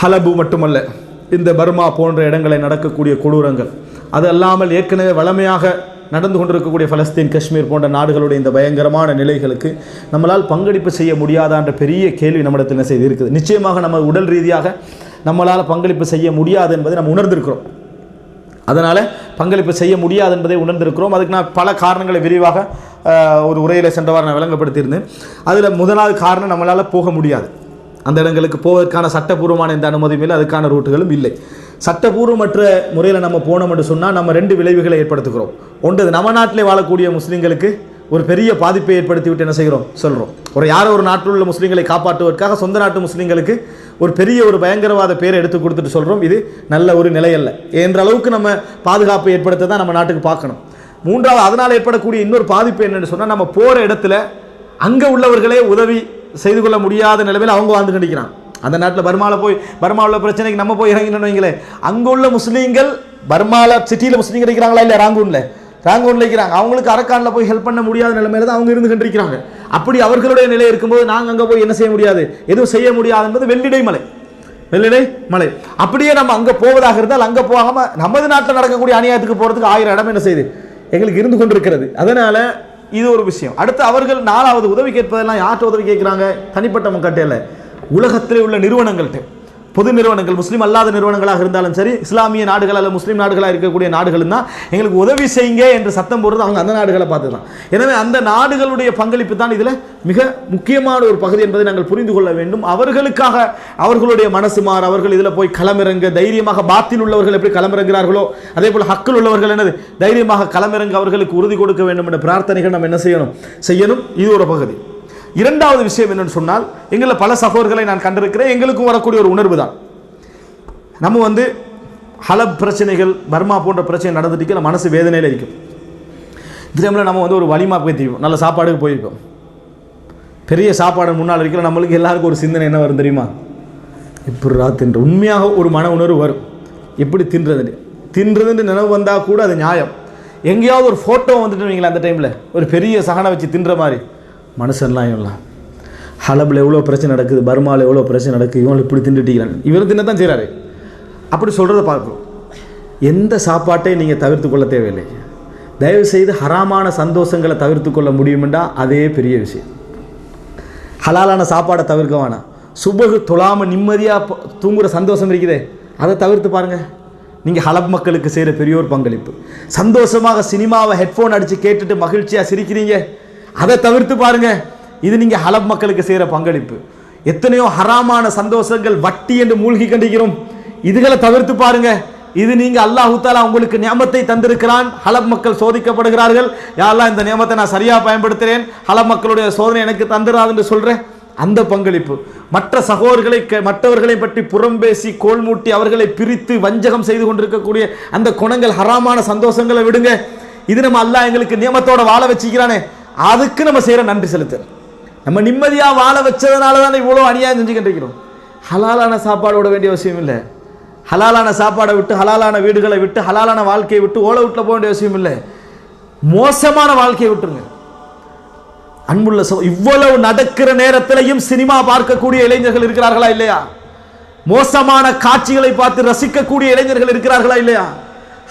ஹலபு மட்டுமல்ல இந்த பர்மா போன்ற இடங்களை நடக்கக்கூடிய கொடூரங்கள் அது அல்லாமல் ஏற்கனவே வளமையாக நடந்து கொண்டிருக்கக்கூடிய பலஸ்தீன் காஷ்மீர் போன்ற நாடுகளுடைய இந்த பயங்கரமான நிலைகளுக்கு நம்மளால் பங்களிப்பு செய்ய முடியாதா என்ற பெரிய கேள்வி நம்மிடத்தில் என்ன செய்து இருக்குது? நிச்சயமாக நம்ம உடல் ரீதியாக நம்மளால் பங்களிப்பு செய்ய முடியாது என்பதை நம்ம உணர்ந்திருக்கிறோம். அதனால் பங்களிப்பு செய்ய முடியாது என்பதை உணர்ந்திருக்கிறோம். அதுக்கு நான் பல காரணங்களை விரிவாக ஒரு உரையில் சென்றவாறு நான் விளங்கப்படுத்தியிருந்தேன். அதில் முதலாவது காரணம் நம்மளால் போக முடியாது. அந்த இடங்களுக்கு போவதற்கான சட்டபூர்வமான எந்த அனுமதியும் இல்லை அதுக்கான ரூட்டுகளும் இல்லை. சட்டபூர்வமற்ற முறையில் நம்ம போனோம் என்று சொன்னால் நம்ம ரெண்டு விளைவுகளை ஏற்படுத்துகிறோம். ஒன்று நம்ம நாட்டிலே வாழக்கூடிய முஸ்லீம்களுக்கு ஒரு பெரிய பாதிப்பை ஏற்படுத்திவிட்டு என்ன செய்கிறோம்? சொல்கிறோம் ஒரு யாரோ ஒரு நாட்டில் உள்ள முஸ்லீம்களை காப்பாற்றுவதற்காக சொந்த நாட்டு முஸ்லீம்களுக்கு ஒரு பெரிய ஒரு பயங்கரவாத பேரை எடுத்து கொடுத்துட்டு சொல்கிறோம் இது நல்ல ஒரு நிலை அல்ல. என்ற அளவுக்கு நம்ம பாதுகாப்பை ஏற்படுத்த தான் நம்ம நாட்டுக்கு பார்க்கணும். மூன்றாவது அதனால் ஏற்படக்கூடிய இன்னொரு பாதிப்பு என்னென்னு சொன்னால் நம்ம போகிற இடத்துல அங்கே உள்ளவர்களே உதவி செய்து கொள்ள முடியாத நிலைமையில் அவங்க வாழ்ந்து கண்டிக்கிறான் அந்த நாட்டில் பர்மாவில் போய் பர்மாவில் பிரச்சனைக்கு நம்ம போய் இறங்கினோம் வைங்களேன். அங்கே உள்ள முஸ்லீம்கள் பர்மாவில் சிட்டியில் முஸ்லீம் கிடைக்கிறாங்களா இல்லை ராங்கூனில். ராங்கூனில் இருக்கிறாங்க. அவங்களுக்கு அரக்கானில் போய் ஹெல்ப் பண்ண முடியாத நிலைமையில தான் அவங்க இருந்து கண்டிருக்கிறாங்க. அப்படி அவர்களுடைய நிலை இருக்கும்போது நாங்கள் அங்கே போய் என்ன செய்ய முடியாது? எதுவும் செய்ய முடியாது என்பது வெள்ளிடை மலை. வெள்ளிடை மலை. அப்படியே நம்ம அங்கே போவதாக இருந்தால் அங்கே போகாமல் நமது நாட்டில் நடக்கக்கூடிய அநியாயத்துக்கு போகிறதுக்கு ஆயிரம் இடம் என்ன செய்யுது எங்களுக்கு இருந்து கொண்டிருக்கிறது. அதனால் இது ஒரு விஷயம். அடுத்து அவர்கள் நாலாவது உதவி கேட்பதெல்லாம் யார்கிட்ட உதவி கேட்குறாங்க? தனிப்பட்ட மக்கள்கிட்ட உலகத்திலே உள்ள நிறுவனங்கள்கிட்ட. பொது நிறுவனங்கள் முஸ்லீம் அல்லாத நிறுவனங்களாக இருந்தாலும் சரி இஸ்லாமிய நாடுகள் அல்ல முஸ்லீம் நாடுகளாக இருக்கக்கூடிய நாடுகள் தான் எங்களுக்கு உதவி செய்யுங்க என்று சத்தம் போடுறது அவங்க அந்த நாடுகளை பார்த்து தான் எனவே அந்த நாடுகளுடைய பங்களிப்பு தான் இதில் மிக முக்கியமான ஒரு பகுதி என்பதை நாங்கள் புரிந்து கொள்ள வேண்டும். அவர்களுக்காக அவர்களுடைய மனசு மாற அவர்கள் இதில் போய் களமிறங்க தைரியமாக பாத்தில் உள்ளவர்கள் எப்படி களமிறங்குகிறார்களோ அதே போல் ஹக்கில் உள்ளவர்கள் என்னது? தைரியமாக களமிறங்க அவர்களுக்கு உறுதி கொடுக்க வேண்டும் என்ற பிரார்த்தனைகள் நம்ம என்ன செய்யணும்? செய்யணும். இது ஒரு பகுதி. இரண்டாவது விஷயம் என்னன்னு சொன்னால் எங்களில் பல சகோதரர்களை நான் கண்டிருக்கிறேன். எங்களுக்கும் வரக்கூடிய ஒரு உணர்வு தான் நம்ம வந்து ஹலப் பிரச்சனைகள் பர்மா போன்ற பிரச்சனை நடந்துட்டு நம்ம மனசு வேதனையில் இருக்கும். இந்த டைமில் நம்ம வந்து ஒரு வலிமா போய் நல்ல சாப்பாடுக்கு போயிருக்கோம். பெரிய சாப்பாடு முன்னால் இருக்கிற நம்மளுக்கு எல்லாருக்கும் ஒரு சிந்தனை என்ன வரும் தெரியுமா? இப்படிரா தின்ற. உண்மையாக ஒரு மன உணர்வு வரும். எப்படி தின்றதுன்னு தின்றதுன்னு நினைவு வந்தால் கூட அது நியாயம். எங்கேயாவது ஒரு ஃபோட்டோ வந்துட்டு வைங்களேன் அந்த டைமில் ஒரு பெரிய சகனை வச்சு தின்ற மாதிரி. மனுஷன்லாம் இவன்லாம். ஹலபில் எவ்வளோ பிரச்சனை நடக்குது பர்மாவில் எவ்வளோ பிரச்சனை நடக்குது இவன் இப்படி திண்டுட்டிக்கிறான் இவர் தின்ன தான் செய்கிறாரு அப்படி சொல்கிறத பார்க்குறோம் எந்த சாப்பாட்டையும் நீங்கள் தவிர்த்து கொள்ள தேவையில்லை. தயவு செய்து ஹராமான சந்தோஷங்களை தவிர்த்து கொள்ள முடியுமெண்டா? அதே பெரிய விஷயம். ஹலாலான சாப்பாடை தவிர்க்க வேணாம். சுபகு தொழாமல் நிம்மதியாக தூங்குகிற சந்தோஷம் இருக்குதே அதை தவிர்த்து பாருங்கள் நீங்கள் ஹலப் மக்களுக்கு செய்கிற பெரியோர் பங்களிப்பு. சந்தோஷமாக சினிமாவை ஹெட்ஃபோன் அடித்து கேட்டுட்டு மகிழ்ச்சியாக சிரிக்கிறீங்க. அதை தவிர்த்து பாருங்க. இது நீங்கள் ஹலப் மக்களுக்கு செய்கிற பங்களிப்பு. எத்தனையோ ஹராமான சந்தோஷங்கள் வட்டி என்று மூழ்கி கண்டிக்கிறோம். இதுகளை தவிர்த்து பாருங்க. இது நீங்க அல்லாஹு தாலா உங்களுக்கு நியமத்தை தந்திருக்கிறான். ஹலப் மக்கள் சோதிக்கப்படுகிறார்கள். யாரெல்லாம் இந்த நியமத்தை நான் சரியா பயன்படுத்துறேன். ஹலப் மக்களுடைய சோதனை எனக்கு தந்துடாது என்று சொல்றேன். அந்த பங்களிப்பு. மற்ற சகோதரர்களை க- மற்றவர்களை பற்றி புறம் பேசி கோல் மூட்டி அவர்களை பிரித்து வஞ்சகம் செய்து கொண்டிருக்கக்கூடிய அந்த குணங்கள் ஹராமான சந்தோஷங்களை விடுங்க. இது நம்ம அல்லாஹ் எங்களுக்கு நியமத்தோட வாழ வச்சுக்கிறானே. அதுக்கு நம்ம செய்கிற நன்றி செலுத்து நம்ம நிம்மதியாக வாழ வச்சதுனால தான் இவ்வளோ அநியாயம் செஞ்சுக்கிட்டு இருக்கிறோம் ஹலாலான சாப்பாடு விட வேண்டிய அவசியம் இல்லை. ஹலாலான சாப்பாடை விட்டு ஹலாலான வீடுகளை விட்டு ஹலாலான வாழ்க்கையை விட்டு ஓலை வீட்டில் போக வேண்டிய அவசியம் இல்லை. மோசமான வாழ்க்கையை விட்டுருங்க. அன்புள்ள சோ இவ்வளவு நடக்கிற நேரத்திலையும் சினிமா பார்க்கக்கூடிய இளைஞர்கள் இருக்கிறார்களா இல்லையா? மோசமான காட்சிகளை பார்த்து ரசிக்கக்கூடிய இளைஞர்கள் இருக்கிறார்களா இல்லையா?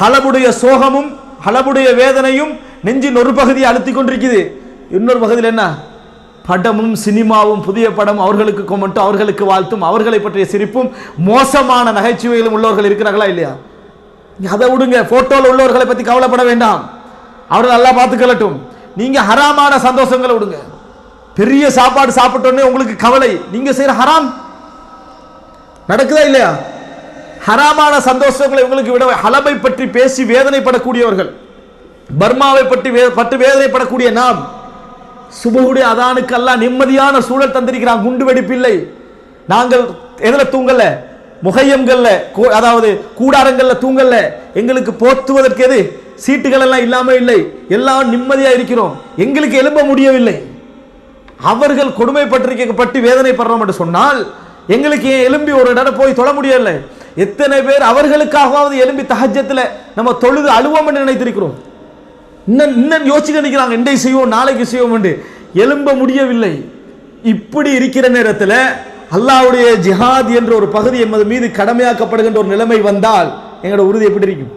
ஹலபுடைய சோகமும் ஹலபுடைய வேதனையும் நெஞ்சின் ஒரு பகுதியை அழுத்தி கொண்டிருக்குது. இன்னொரு பகுதியில் என்ன? படமும் சினிமாவும் புதிய படம் அவர்களுக்கு கொமெண்ட்டும் அவர்களுக்கு வாழ்த்தும் அவர்களை பற்றிய சிரிப்பும் மோசமான நகைச்சுவைகளும் உள்ளவர்கள் இருக்கிறார்களா இல்லையா? அதை விடுங்க. ஃபோட்டோவில் உள்ளவர்களை பற்றி கவலைப்பட வேண்டாம். அவர்கள் நல்லா பார்த்துக்கலட்டும் நீங்கள் ஹராமான சந்தோஷங்களை விடுங்க. பெரிய சாப்பாடு சாப்பிட்டோன்னே உங்களுக்கு கவலை. நீங்கள் செய்கிற ஹராம். நடக்குதா இல்லையா? ஹராமான சந்தோஷங்களை உங்களுக்கு விட ஹலமை பற்றி பேசி வேதனைப்படக்கூடியவர்கள். பர்மாவை பற்றி வே- வேதனைப்படக்கூடிய நாம் சுபகுடைய அதானுக்கெல்லாம் நிம்மதியான சூழல் தந்திருக்கிறான் குண்டு வெடிப்பில்லை. நாங்கள் எதில் தூங்கல? முகையங்கள்ல கூ- அதாவது கூடாரங்கள்ல தூங்கல. எங்களுக்கு போத்துவதற்கு எது? சீட்டுகள் எல்லாம் இல்லாம இல்லை. எல்லாம் நிம்மதியா இருக்கிறோம். எங்களுக்கு எழும்ப முடியவில்லை. அவர்கள் கொடுமைப்பட்டிருக்கப்பட்டு வேதனைப்படுறோம் என்று சொன்னால் எங்களுக்கு ஏன் எலும்பி ஒரு இடம் போய் தொழ முடியவில்லை? எத்தனை பேர் அவர்களுக்காகவாவது எலும்பி தஹஜத்தில் நம்ம தொழுது அழுவோம் என்று நினைத்திருக்கிறோம். இன்னும் இன்னும் யோசிக்க நிற்கிறாங்க இன்றை செய்வோம் நாளைக்கு செய்வோம் என்று எழும்ப முடியவில்லை. இப்படி இருக்கிற நேரத்தில் அல்லாவுடைய ஜிஹாத் என்ற ஒரு பகுதி எமது மீது கடமையாக்கப்படுகின்ற ஒரு நிலைமை வந்தால் எங்களோட உறுதி எப்படி இருக்கும்?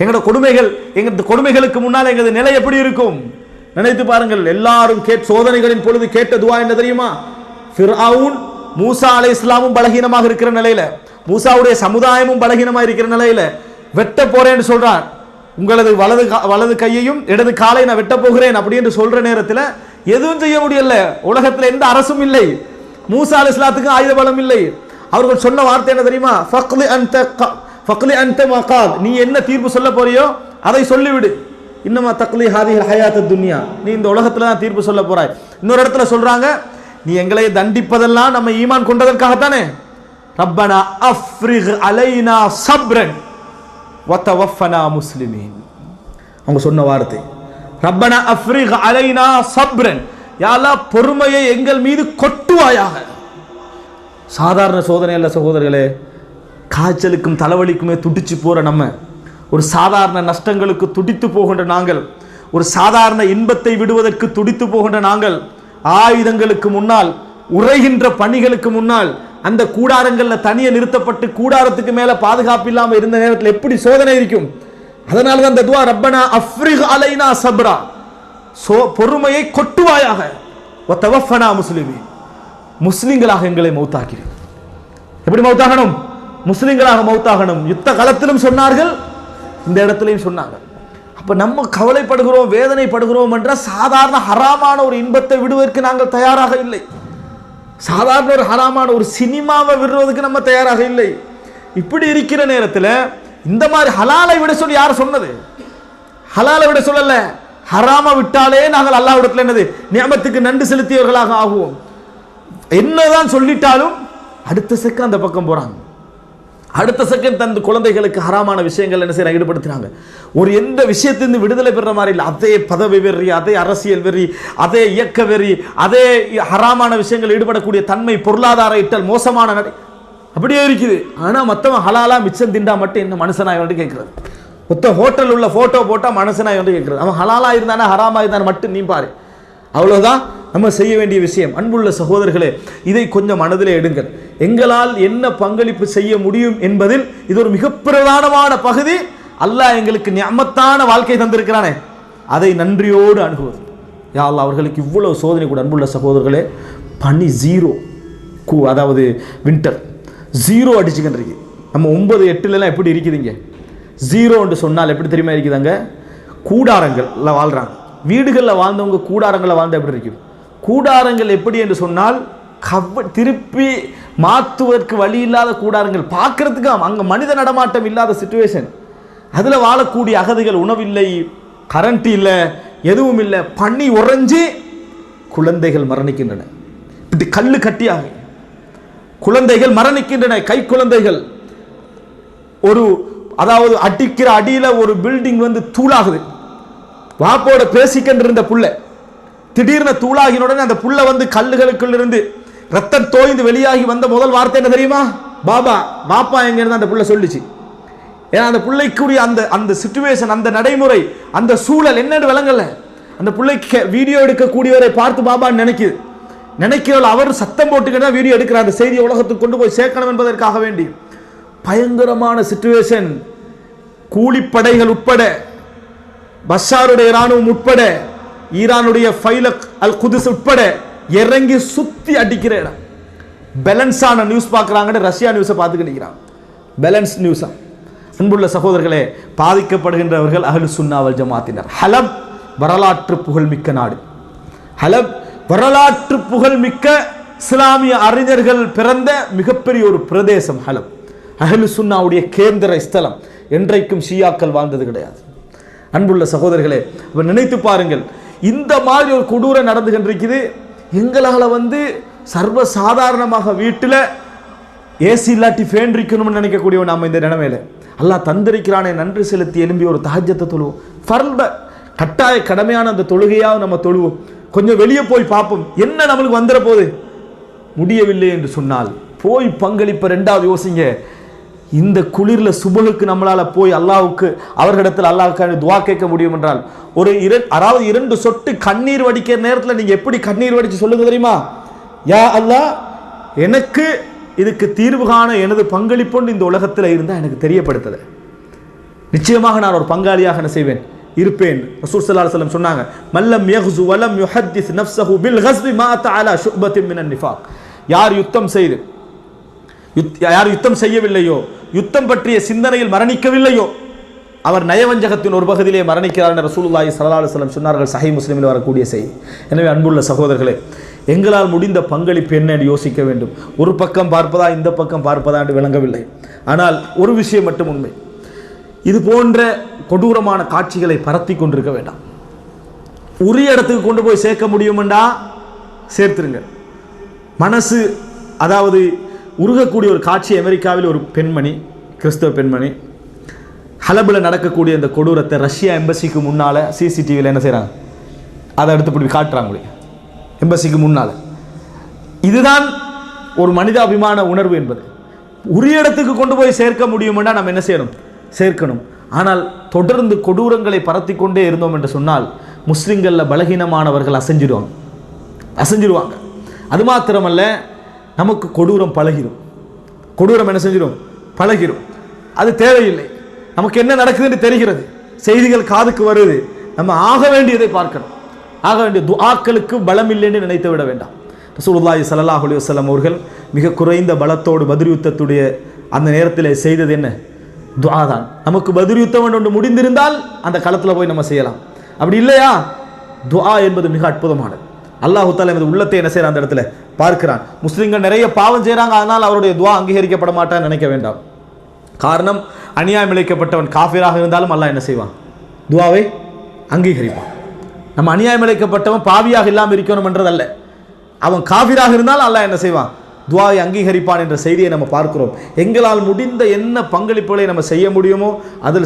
எங்களோட கொடுமைகள் எங்களது கொடுமைகளுக்கு முன்னால் எங்களது நிலை எப்படி இருக்கும்? நினைத்து பாருங்கள் எல்லாரும் கேட் சோதனைகளின் பொழுது கேட்ட துவா என்ன தெரியுமா? ஃபிர்அவுன் மூசா அலை இஸ்லாமும் பலகீனமாக இருக்கிற நிலையில மூசாவுடைய சமுதாயமும் பலகீனமாக இருக்கிற நிலையில வெட்ட போறேன்னு சொல்றார். உங்களது வலது வலது கையையும் இடது காலை நான் வெட்ட போகிறேன் அப்படி என்று சொல்ற நேரத்தில் எதுவும் செய்ய முடியல. உலகத்தில் எந்த அரசும் இல்லை. மூசா அலி இஸ்லாத்துக்கு ஆயுத பலம் இல்லை. அவர்கள் சொன்ன வார்த்தை என்ன தெரியுமா? ஃபக்லி அந்த க- ஃபக்லி அன்த மகாத். நீ என்ன தீர்ப்பு சொல்ல போறியோ அதை சொல்லிவிடு. இன்னமா தக்லி ஹாதி ஹயாத்து துன்யா நீ இந்த உலகத்தில் தான் தீர்ப்பு சொல்ல போறாய். இன்னொரு இடத்துல சொல்றாங்க நீ எங்களை தண்டிப்பதெல்லாம் நம்ம ஈமான் கொண்டதற்காகத்தானே? ரப்பனா அஃப்ரிஹ் அலைனா சப்ரன். வத்தவஃபனா முஸ்லிமீன். அவங்க சொன்ன வார்த்தை. ரப்பனா அஃப்ரிக் அலைனா சப்ரன். யாலா பொறுமையை எங்கள் மீது கொட்டுவாயாக. சாதாரண சோதனை அல்ல சகோதரர்களே காய்ச்சலுக்கும் தலைவலிக்குமே துடிச்சு போகிற நம்ம ஒரு சாதாரண நஷ்டங்களுக்கு துடித்து போகின்ற நாங்கள் ஒரு சாதாரண இன்பத்தை விடுவதற்கு துடித்து போகின்ற நாங்கள் ஆயுதங்களுக்கு முன்னால் உரைகின்ற பணிகளுக்கு முன்னால் அந்த கூடாரங்களில் தனியே நிறுத்தப்பட்டு கூடாரத்துக்கு மேலே பாதுகாப்பு இல்லாமல் இருந்த நேரத்தில் எப்படி சோதனை இருக்கும்? அதனால தான் அந்த துவா ரப்பனா அஃப்ரிக் அலைனா சப்ரா. சோ பொறுமையை கொட்டுவாயாக. ஒத்தவஃபனா முஸ்லிமீன். முஸ்லிம்களாக எங்களை மௌத்தாக்கிறேன் எப்படி மௌத்தாகணும்? முஸ்லிம்களாக மௌத்தாகணும். யுத்த காலத்திலும் சொன்னார்கள் இந்த இடத்துலையும் சொன்னாங்க. அப்போ நம்ம கவலைப்படுகிறோம் வேதனைப்படுகிறோம் என்ற சாதாரண ஹராமான ஒரு இன்பத்தை விடுவதற்கு நாங்கள் தயாராக இல்லை. சாதாரண ஒரு ஹராமான ஒரு சினிமாவை விடுறதுக்கு நம்ம தயாராக இல்லை. இப்படி இருக்கிற நேரத்தில் இந்த மாதிரி ஹலாலை விட சொல்லி யார் சொன்னது? ஹலாலை விட சொல்லல. ஹராம விட்டாலே நாங்கள் அல்லாவிடத்தில் என்னது? நியமத்துக்கு நன்றி செலுத்தியவர்களாக ஆகுவோம். என்னதான் சொல்லிட்டாலும் அடுத்த செக்கு அந்த பக்கம் போறாங்க. அடுத்த செகண்ட் தன் குழந்தைகளுக்கு ஹராமான விஷயங்கள் என்ன செய்ய ஈடுபடுத்துறாங்க. ஒரு எந்த விஷயத்திலிருந்து விடுதலை பெற மாதிரி இல்லை. அதே பதவி வெறி அதே அரசியல் வெறி அதே இயக்க வெறி அதே ஹராமான விஷயங்கள் ஈடுபடக்கூடிய தன்மை பொருளாதார இட்டல் மோசமான நடை அப்படியே இருக்குது. ஆனால் மத்தவன் ஹலாலா மிச்சம் திண்டா மட்டும் என்ன மனுஷனாய் வந்து கேட்குறது மொத்த ஹோட்டல் உள்ள போட்டோ போட்டால் மனுஷனாய் வந்து கேட்குறது அவன் ஹலாலா இருந்தானே ஹராமா இருந்தானே மட்டும் நீ பாரு. அவ்வளோதான் நம்ம செய்ய வேண்டிய விஷயம். அன்புள்ள சகோதரர்களே இதை கொஞ்சம் மனதில் எடுங்கள். எங்களால் என்ன பங்களிப்பு செய்ய முடியும் என்பதில் இது ஒரு மிக பிரதானமான பகுதி. அல்லாஹ் எங்களுக்கு நியமத்தான வாழ்க்கை தந்திருக்கிறானே. அதை நன்றியோடு அணுகுவது. யாழ் அவர்களுக்கு இவ்வளவு சோதனை கூட அன்புள்ள சகோதரர்களே. பனி ஜீரோ கூ அதாவது வின்டர் ஜீரோ அடிச்சுக்கின்றிருக்கு. நம்ம ஒன்பது எட்டுலலாம் எப்படி இருக்குதுங்க? ஜீரோன்னு சொன்னால் எப்படி தெரியுமா இருக்குதாங்க? கூடாரங்கள்ல வாழ்கிறாங்க வீடுகளில் வாழ்ந்தவங்க கூடாரங்களில் வாழ்ந்தால் எப்படி இருக்கும்? கூடாரங்கள் எப்படி என்று சொன்னால் கவ திருப்பி மாற்றுவதற்கு வழி இல்லாத கூடாரங்கள். பார்க்கறதுக்கு அங்கே மனித நடமாட்டம் இல்லாத சுச்சுவேஷன் அதில் வாழக்கூடிய அகதிகள் உணவில்லை கரண்ட் இல்லை எதுவும் இல்லை. பனி உறைஞ்சி குழந்தைகள் மரணிக்கின்றன. இப்படி கல்லு கட்டியாக குழந்தைகள் மரணிக்கின்றன கை குழந்தைகள். ஒரு அதாவது அடிக்கிற அடியில் ஒரு பில்டிங் வந்து தூளாகுது. வாப்போட பேசிக்கிட்டு இருந்த திடீர்னு தூளாகின உடனே அந்த புள்ள வந்து கல்லுகளுக்குள்ள இருந்து ரத்தம் தோய்ந்து வெளியாகி வந்த முதல் வார்த்தை என்ன தெரியுமா? பாபா பாப்பா எங்க இருந்து அந்த புள்ள சொல்லுச்சு? ஏன்னா அந்த பிள்ளைக்குரிய அந்த அந்த சுச்சுவேஷன் அந்த நடைமுறை அந்த சூழல் என்னன்னு விளங்கல. அந்த பிள்ளைக்கு வீடியோ எடுக்கக்கூடியவரை பார்த்து பாபான்னு நினைக்குது. நினைக்கிறவள் அவர் சத்தம் போட்டுக்கிட்டு தான் வீடியோ எடுக்கிறார். அந்த செய்தியை உலகத்துக்கு கொண்டு போய் சேர்க்கணும் என்பதற்காக வேண்டி. பயங்கரமான சுச்சுவேஷன் கூலிப்படைகள் உட்பட பஷாருடைய இராணுவம் உட்பட ஈரானுடைய ஃபைலக் அல் குதிஸ் உட்பட இறங்கி சுத்தி அடிக்கிற இடம். பேலன்ஸான நியூஸ் பார்க்குறாங்கன்னு ரஷ்யா நியூஸை பார்த்துக்கிட்டு நிற்கிறான் பேலன்ஸ் நியூஸா? அன்புள்ள சகோதரர்களே பாதிக்கப்படுகின்றவர்கள் அஹ்லு சுன்னாவல் ஜமாத்தினர். ஹலப் வரலாற்று புகழ்மிக்க நாடு. ஹலப் வரலாற்று புகழ்மிக்க இஸ்லாமிய அறிஞர்கள் பிறந்த மிகப்பெரிய ஒரு பிரதேசம் ஹலப். அகல் சுன்னாவுடைய கேந்திர ஸ்தலம். என்றைக்கும் ஷியாக்கள் வாழ்ந்தது கிடையாது. அன்புள்ள சகோதரர்களே நினைத்து பாருங்கள் இந்த மாதிரி ஒரு கொடூரம் நடந்து கொண்டிருக்குது. எங்களால் வந்து சர்வ சாதாரணமாக வீட்டில் ஏசி இல்லாட்டி ஃபேன் இருக்கணும்னு நினைக்கக்கூடிய நாம இந்த நிலைமையில். அல்லாஹ் தந்திருக்கிறானே நன்றி செலுத்தி எழும்பி ஒரு தஹஜத்தை தொழுவோம். ஃபர்ப கட்டாய கடமையான அந்த தொழுகையாக நம்ம தொழுவோம். கொஞ்சம் வெளியே போய் பார்ப்போம். என்ன நம்மளுக்கு வந்துட போகுது? முடியவில்லை என்று சொன்னால். போய் பங்களிப்ப ரெண்டாவது யோசிங்க. இந்த குளிரில் சுபகுக்கு நம்மளால் போய் அல்லாவுக்கு அவர்களிடத்தில் அல்லாவுக்கான துவா கேட்க முடியும் என்றால் ஒரு இர அதாவது இரண்டு சொட்டு கண்ணீர் வடிக்கிற நேரத்தில் நீங்கள் எப்படி கண்ணீர் வடித்து சொல்லுங்க தெரியுமா? யா அல்லாஹ் எனக்கு இதுக்கு தீர்வு காண எனது பங்களிப்புன்னு இந்த உலகத்தில் இருந்தால் எனக்கு தெரியப்படுத்தது நிச்சயமாக நான் ஒரு பங்காளியாக என்ன செய்வேன்? இருப்பேன். ரசூல் சல்லா அலைஹி சொன்னாங்க மல்லம் யஹ்சு வலம் யுஹத்திஸ் நஃப்ஸஹு பில் கஸ்பி மா தஅலா ஷுபத்தின் மினன் நிஃபாக். யார் யுத்தம் செய்து யார் யுத்தம் செய்யவில்லையோ யுத்தம் பற்றிய சிந்தனையில் மரணிக்கவில்லையோ அவர் நயவஞ்சகத்தின் ஒரு பகுதியிலே மரணிக்கிறார் என்று ரசூலுல்லாஹி சல்லா அலுவலம் சொன்னார்கள். சஹீஹ் முஸ்லீமில் வரக்கூடிய செய்தி. எனவே அன்புள்ள சகோதரர்களே எங்களால் முடிந்த பங்களிப்பு என்ன என்று யோசிக்க வேண்டும். ஒரு பக்கம் பார்ப்பதா இந்த பக்கம் பார்ப்பதா என்று விளங்கவில்லை. ஆனால் ஒரு விஷயம் மட்டும் உண்மை. இது போன்ற கொடூரமான காட்சிகளை பரத்தி கொண்டிருக்க வேண்டாம். உரிய இடத்துக்கு கொண்டு போய் சேர்க்க முடியுமெண்டா? சேர்த்துருங்க மனசு அதாவது உருகக்கூடிய ஒரு காட்சி அமெரிக்காவில் ஒரு பெண்மணி கிறிஸ்தவ பெண்மணி ஹலபில் நடக்கக்கூடிய இந்த கொடூரத்தை ரஷ்யா எம்பசிக்கு முன்னால் சிசிடிவியில் என்ன செய்கிறாங்க அதை எடுத்து இப்படி காட்டுறாங்க எம்பசிக்கு முன்னால். இதுதான் ஒரு மனிதாபிமான உணர்வு என்பது. உரிய இடத்துக்கு கொண்டு போய் சேர்க்க முடியுமென்னா நம்ம என்ன செய்யணும்? சேர்க்கணும். ஆனால் தொடர்ந்து கொடூரங்களை பரத்தி கொண்டே இருந்தோம் என்று சொன்னால் முஸ்லிம்களில் பலகீனமானவர்கள் அசைஞ்சிடுவாங்க. அசைஞ்சிடுவாங்க. அது மாத்திரமல்ல நமக்கு கொடூரம் பழகிடும் கொடூரம் என்ன செஞ்சிடும் பழகிடும் அது தேவையில்லை. நமக்கு என்ன நடக்குதுன்னு தெரிகிறது. செய்திகள் காதுக்கு வருது. நம்ம ஆக வேண்டியதை பார்க்கணும். ஆக வேண்டிய துஆக்களுக்கு பலம் இல்லைன்னு நினைத்து விட வேண்டாம். ரசூலுல்லாஹி சல்லாஹ் அலி வல்லம் அவர்கள் மிக குறைந்த பலத்தோடு பத்ர் யுத்தத்துடைய அந்த நேரத்தில் செய்தது என்ன? துஆ தான். நமக்கு பத்ர் யுத்தம் ஒன்று முடிந்திருந்தால் அந்த களத்தில் போய் நம்ம செய்யலாம். அப்படி இல்லையா? துஆ என்பது மிக அற்புதமானது. அல்லாஹு தாலா எமது உள்ளத்தை என்ன செய்யற அந்த இடத்துல? பார்க்கிறான். முஸ்லீம்கள் நிறைய பாவம் செய்கிறாங்க அதனால் அவருடைய துவா அங்கீகரிக்கப்பட மாட்டான்னு நினைக்க வேண்டாம். காரணம் அநியாயம் இழைக்கப்பட்டவன் காஃபிராக இருந்தாலும் அல்லாஹ் என்ன செய்வான்? துவாவை அங்கீகரிப்பான். நம்ம அநியாயம் இழைக்கப்பட்டவன் பாவியாக இல்லாமல் இருக்கணும்ன்றதல்ல அவன் காஃபிராக இருந்தாலும் அல்லாஹ் என்ன செய்வான்? துவாவை அங்கீகரிப்பான் என்ற செய்தியை நம்ம பார்க்கிறோம். எங்களால் முடிந்த என்ன பங்களிப்புகளை நம்ம செய்ய முடியுமோ அதில்